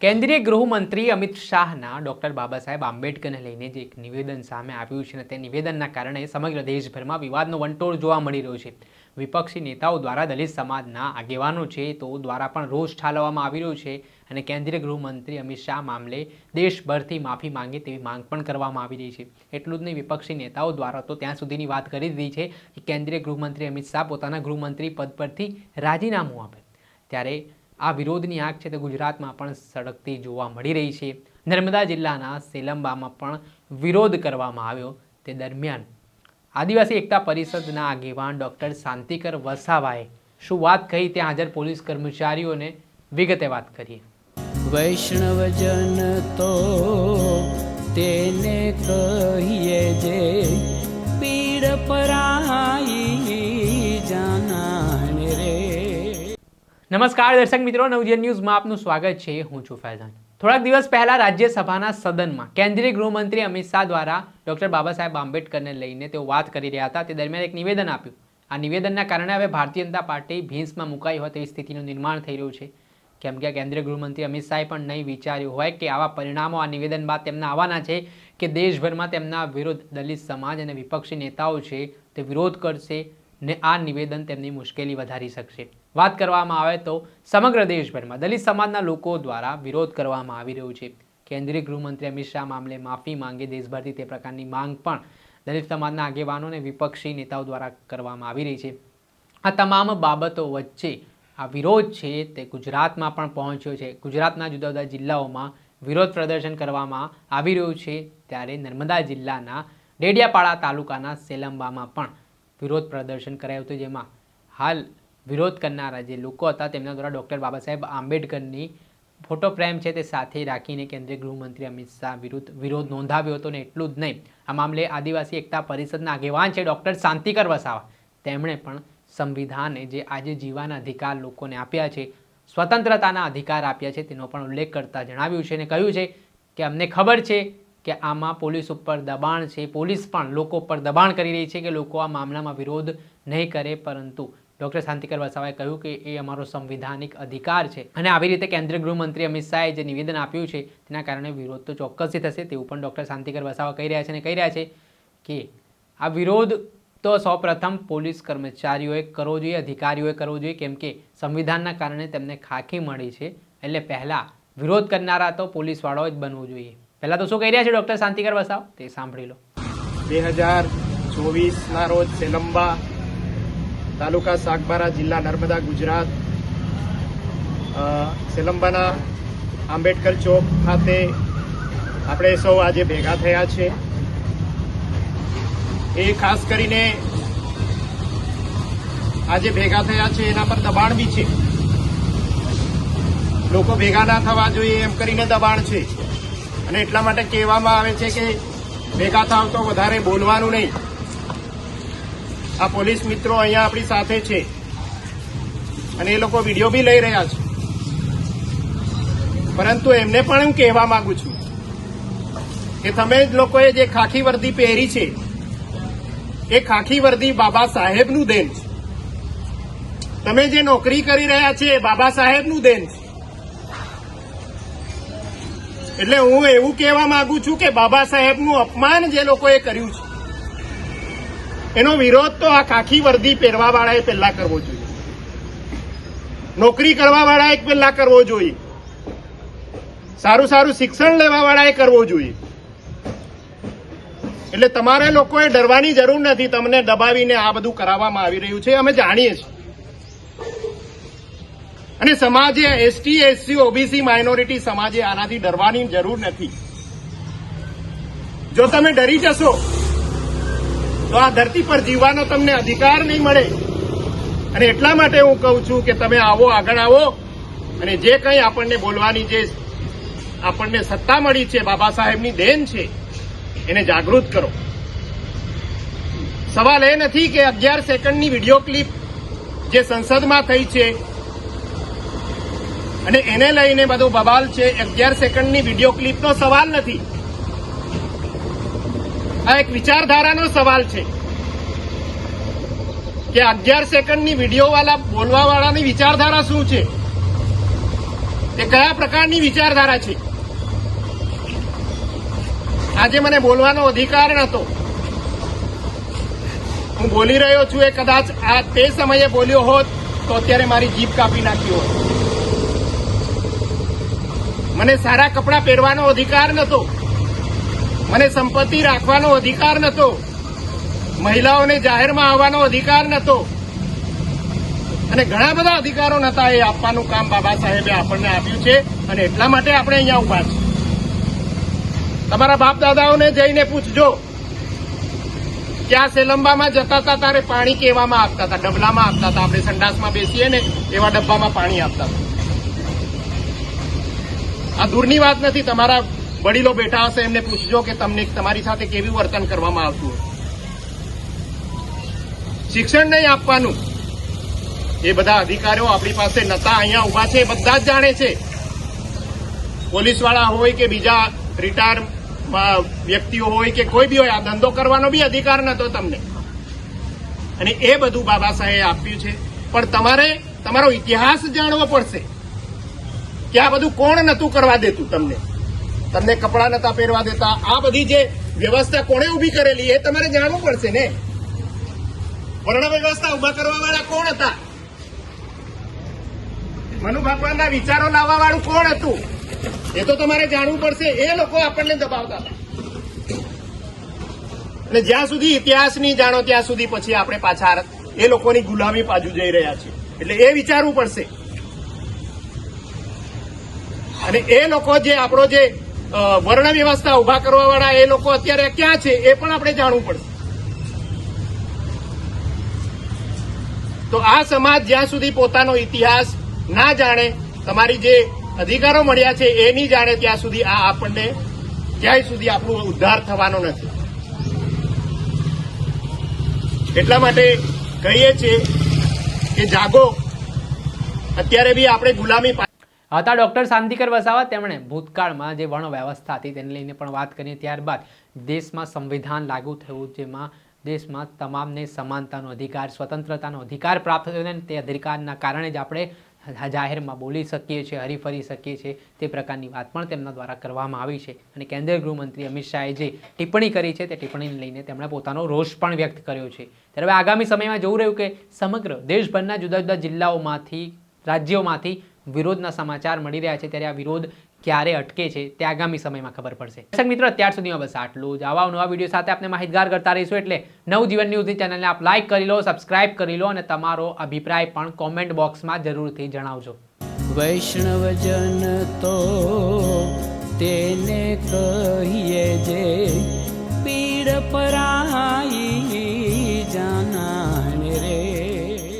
કેન્દ્રીય ગૃહમંત્રી અમિત શાહના ડોક્ટર બાબા સાહેબ આંબેડકરને લઈને જે એક નિવેદન સામે આવ્યું છે તે નિવેદનના કારણે સમગ્ર દેશભરમાં વિવાદનો વંટોળ જોવા મળી રહ્યો છે. વિપક્ષી નેતાઓ દ્વારા દલિત સમાજના આગેવાનો છે તો દ્વારા પણ રોષ ઠાલવવામાં આવી રહ્યો છે અને કેન્દ્રીય ગૃહમંત્રી અમિત શાહ મામલે દેશભરથી માફી માંગે તેવી માંગ પણ કરવામાં આવી રહી છે. એટલું જ નહીં, વિપક્ષી નેતાઓ દ્વારા તો ત્યાં સુધીની વાત કરી દીધી છે કે કેન્દ્રીય ગૃહમંત્રી અમિત શાહ પોતાના ગૃહમંત્રી પદ પરથી રાજીનામું આપે. ત્યારે આ વિરોધની આગ છે તે ગુજરાતમાં પણ સળગતી જોવા મળી રહી છે. નર્મદા જિલ્લાના સેલંબામાં પણ વિરોધ કરવામાં આવ્યો તે દરમિયાન આદિવાસી એકતા પરિષદના આગેવાન ડૉક્ટર શાંતિકર વસાવાએ શું વાત કહી ત્યાં હાજર પોલીસ કર્મચારીઓને વિગતે વાત કરીએ. વૈષ્ણવજન તો તેને કહીએ જે પીડ પરાઈ નમસ્કાર દર્શક મિત્રો, નવજીવન ન્યૂઝમાં આપનું સ્વાગત છે. હું છું ફૈઝાન. થોડાક દિવસ પહેલા રાજ્યસભાના સદનમાં કેન્દ્રીય ગૃહમંત્રી અમિત શાહ દ્વારા ડોક્ટર બાબા સાહેબ આંબેડકરને લઈને તેઓ વાત કરી રહ્યા હતા. તે દરમિયાન એક નિવેદન આપ્યું. આ નિવેદનના કારણે હવે ભારતીય જનતા પાર્ટી ભીંસમાં મુકાઈ હોય તેવી સ્થિતિનું નિર્માણ થઈ રહ્યું છે. કેમ કે કેન્દ્રીય ગૃહમંત્રી અમિત શાહે પણ નહીં વિચાર્યું હોય કે આવા પરિણામો આ નિવેદન બાદ તેમના આવવાના છે કે દેશભરમાં તેમના વિરોધ દલિત સમાજ અને વિપક્ષી નેતાઓ છે તે વિરોધ કરશે ને આ નિવેદન તેમની મુશ્કેલી વધારી શકશે. વાત કરવામાં આવે તો સમગ્ર દેશભરમાં દલિત સમાજના લોકો દ્વારા વિરોધ કરવામાં આવી રહ્યો છે. કેન્દ્રીય ગૃહમંત્રી અમિત શાહ મામલે માફી માંગે દેશભરથી તે પ્રકારની માંગ પણ દલિત સમાજના આગેવાનો અને વિપક્ષી નેતાઓ દ્વારા કરવામાં આવી રહી છે. આ તમામ બાબતો વચ્ચે આ વિરોધ છે તે ગુજરાતમાં પણ પહોંચ્યો છે. ગુજરાતના જુદા જુદા જિલ્લાઓમાં વિરોધ પ્રદર્શન કરવામાં આવી રહ્યું છે. ત્યારે નર્મદા જિલ્લાના ડેડિયાપાડા તાલુકાના સેલંબામાં પણ વિરોધ પ્રદર્શન કરાયું હતું, જેમાં હાલ વિરોધ કરનારા જે લોકો હતા, તેમના દ્વારા ડૉક્ટર બાબા સાહેબ આંબેડકરની ફોટો ફ્રેમ છે તે સાથે રાખીને કેન્દ્રીય ગૃહમંત્રી અમિત શાહ વિરુદ્ધ વિરોધ નોંધાવ્યો હતો ને એટલું જ નહીં. આ મામલે આદિવાસી એકતા પરિષદના આગેવાન છે ડૉક્ટર શાંતિકર વસાવા. તેમણે પણ સંવિધાને જે આજે જીવાના અધિકાર લોકોને આપ્યા છે, સ્વતંત્રતાના અધિકાર આપ્યા છે, તેનો પણ ઉલ્લેખ કરતા જણાવ્યું છે અને કહ્યું છે કે અમને ખબર છે કે આમાં પોલીસ ઉપર દબાણ છે, પોલીસ પણ લોકો પર દબાણ કરી રહી છે કે લોકો આ મામલામાં વિરોધ નહીં કરે, પરંતુ ડૉક્ટર શાંતિકર વસાવાએ કહ્યું કે એ અમારો સંવિધાનિક અધિકાર છે. અને આવી રીતે કેન્દ્રીય ગૃહમંત્રી અમિત શાહે જે નિવેદન આપ્યું છે, તેના કારણે વિરોધ તો ચોક્કસથી થશે, તેવું પણ ડૉક્ટર શાંતિકર વસાવા કહી રહ્યા છે અને કહી રહ્યા છે કે આ વિરોધ તો સૌપ્રથમ પોલીસ કર્મચારીઓએ કરવો જોઈએ, અધિકારીઓએ કરવો જોઈએ, કેમ કે સંવિધાનના કારણે તેમને ખાખી મળી છે. એટલે પહેલાં વિરોધ કરનારા તો પોલીસવાળાઓ જ બનવું જોઈએ. પહેલાં તો શું કહી રહ્યા છે ડૉક્ટર શાંતિકર વસાવ? તે સાંભળી લો. બે હજાર ચોવીસના રોજ સેલંબા તાલુકા સાગબારા જિલ્લા નર્મદા, ગુજરાત સેલંબાના આંબેડકર ચોક ખાતે આપણે સૌ આજે ભેગા થયા છે. એ ખાસ કરીને આજે ભેગા થયા છે, એના પર દબાણ બી છે. લોકો ભેગા ના થવા જોઈએ એમ કરીને દબાણ છે. અને એટલા માટે કહેવામાં આવે છે કે ભેગા થાવ તો વધારે બોલવાનું નહીં. આ પોલીસ મિત્રો અહીંયા આપણી સાથે છે. અને એ લોકો વીડિયો બી લઈ રહ્યા છે. પરંતુ એમને પણ હું કહેવા માંગુ છું કે તમે જ લોકોએ જે ખાખી વર્દી પહેરી છે, એ ખાખી વર્દી બાબા સાહેબનું દેન છે. તમે જે નોકરી કરી રહ્યા છે, એ બાબા સાહેબનું દેન છે. એટલે હું એવું કહેવા માંગુ છું કે બાબા સાહેબનું અપમાન જે લોકોએ કર્યું છે, એનો વિરોધ તો આ કાખી વર્દી પહેરવા વાળાએ પહેલા કરવો જોઈએ. નોકરી કરવા વાળાએ પહેલા કરવો જોઈએ. સારું સારું શિક્ષણ લેવા વાળાએ કરવો જોઈએ. એટલે તમારે લોકોએ ડરવાની જરૂર નથી તમને દબાવીને આ બધું કરાવવામાં આવી રહ્યું છે, અમે જાણીએ છીએ. અને સમાજે, એસટી, એસસી, ઓબીસી માઇનોરિટી સમાજે આનાથી ડરવાની જરૂર નથી. જો તમે ડરી જશો, તો આ ધરતી પર જીવવાનો તમને અધિકાર નહીં મળે. અને એટલા માટે હું કહું છું કે તમે આવો, આગળ આવો. અને જે કંઈ આપણને બોલવાની જે આપણને સત્તા મળી છે, બાબા સાહેબની દેન છે, એને જાગૃત કરો. સવાલ એ નથી કે અગિયાર સેકન્ડની વીડિયો ક્લિપ જે સંસદમાં થઈ છે અને એને લઈને બધો બબાલ છે. અગિયાર સેકન્ડની વીડિયો ક્લિપનો સવાલ નથી. આ એક વિચારધારાનો સવાલ છે કે અગિયાર સેકન્ડની વિડીયોવાળા બોલવાવાળાની વિચારધારા શું છે? એ કયા પ્રકારની વિચારધારા છે? આજે મને બોલવાનો અધિકાર નહોતો. હું બોલી રહ્યો છું એ કદાચ આ તે સમયે બોલ્યો હોત તો અત્યારે મારી જીભ કાપી નાખી હોત. મને સારા કપડાં પહેરવાનો અધિકાર નહોતો. મને સંપત્તિ રાખવાનો અધિકાર નહોતો. મહિલાઓને જાહેરમાં આવવાનો અધિકાર નહોતો. અને ઘણા બધા અધિકારો નહોતા એ આપવાનું કામ બાબા સાહેબે આપણને આપ્યું છે અને એટલા માટે આપણે અહીંયા ઊભા છીએ. તમારા બાપ દાદાઓને જઈને પૂછજો કે આ સેલંબામાં જતા હતા, તારે પાણી કેવામાં આપતા હતા, ડબલામાં આપતા હતા, આપણે સંડાસમાં બેસીએ ને એવા ડબ્બામાં પાણી આપતા હતા. આ દૂરની વાત નથી, તમારા વડીલો બેઠા હશે, એમને પૂછજો કે તમને તમારી સાથે કેવી વર્તન કરવામાં આવતું હોય. શિક્ષણ નહીં આપવાનું. એ બધા અધિકારીઓ આપણી પાસે નતા, અહીંયા ઊભા છે, એ બધા જ જાણે છે. પોલીસવાળા હોય કે બીજા રિટાયર વ્યક્તિઓ હોય કે કોઈ બી હોય, આ ધંધો કરવાનો બી અધિકાર નતો તમને. અને એ બધું બાબા સાહેબે આપ્યું છે. પણ તમારે, તમારો ઇતિહાસ જાણવો પડશે. આ બધું કોણ નતું કરવા દેતું તમને? તમને કપડાં નતા પહેરવા દેતા. આ બધી જે વ્યવસ્થા કોણે ઊભી કરેલી એ તમારે જાણવું પડશે ને? વર્ણ વ્યવસ્થા ઊભા કરવા વાળા કોણ હતા? મનુ ભગવાનના વિચારો લાવવા વાળું કોણ હતું? એ તો તમારે જાણવું પડશે. એ લોકો આપણને દબાવતા હતા. અને જ્યાં સુધી ઇતિહાસ નહીં જાણો, ત્યાં સુધી પછી આપણે પાછા એ લોકોની ગુલામી બાજુ જઈ રહ્યા છીએ. એટલે એ વિચારવું પડશે. અને એ લોકો જે આપણો જે વર્ણ વ્યવસ્થા ઊભા કરવા વાળા એ લોકો અત્યારે ક્યાં છે એ પણ આપણે જાણવું પડશે. તો આ સમાજ જ્યાં સુધી પોતાનો ઇતિહાસ ના જાણે, તમારી જે અધિકારો મળ્યા છે એ નહીં જાણે ત્યાં સુધી આ આપણને ક્યાંય સુધી આપણું ઉદ્ધાર થવાનો નથી. એટલા માટે કહીએ છીએ કે જાગો. અત્યારે બી આપણે ગુલામી હતા ડૉક્ટર શાંતિકર વસાવા તેમણે ભૂતકાળમાં જે વર્ણ વ્યવસ્થા હતી તેને લઈને પણ વાત કરી ત્યારબાદ દેશમાં સંવિધાન લાગુ થયું, જેમાં દેશમાં તમામને સમાનતાનો અધિકાર, સ્વતંત્રતાનો અધિકાર પ્રાપ્ત થયો અને તે અધિકારના કારણે જ આપણે જાહેરમાં બોલી શકીએ છીએ, હરીફરી શકીએ છીએ, તે પ્રકારની વાત પણ તેમના દ્વારા કરવામાં આવી છે. અને કેન્દ્રીય ગૃહમંત્રી અમિત શાહે જે ટિપ્પણી કરી છે, તે ટિપ્પણીને લઈને તેમણે પોતાનો રોષ પણ વ્યક્ત કર્યો છે. ત્યારે આગામી સમયમાં જોવું રહ્યું કે સમગ્ર દેશભરના જુદા જુદા જિલ્લાઓમાંથી, રાજ્યોમાંથી વિરોધના સમાચાર મળી રહ્યા છે ત્યારે આ વિરોધ ક્યારે અટકે છે તે આગામી સમયમાં ખબર પડશે. દર્શક મિત્રો, અત્યાર સુધીમાં બસ આટલું જ. આવા નવા વીડિયો સાથે આપણે માહિતગાર કરતા રહીશું એટલે નવજીવન ન્યૂઝની ચેનલને આપ લાઇક કરી લો સબસ્ક્રાઇબ કરી લો અને તમારો અભિપ્રાય પણ કોમેન્ટ બોક્સમાં જરૂરથી જણાવજો. વૈષ્ણવજન તો તેને કહીએ જે પીડ પર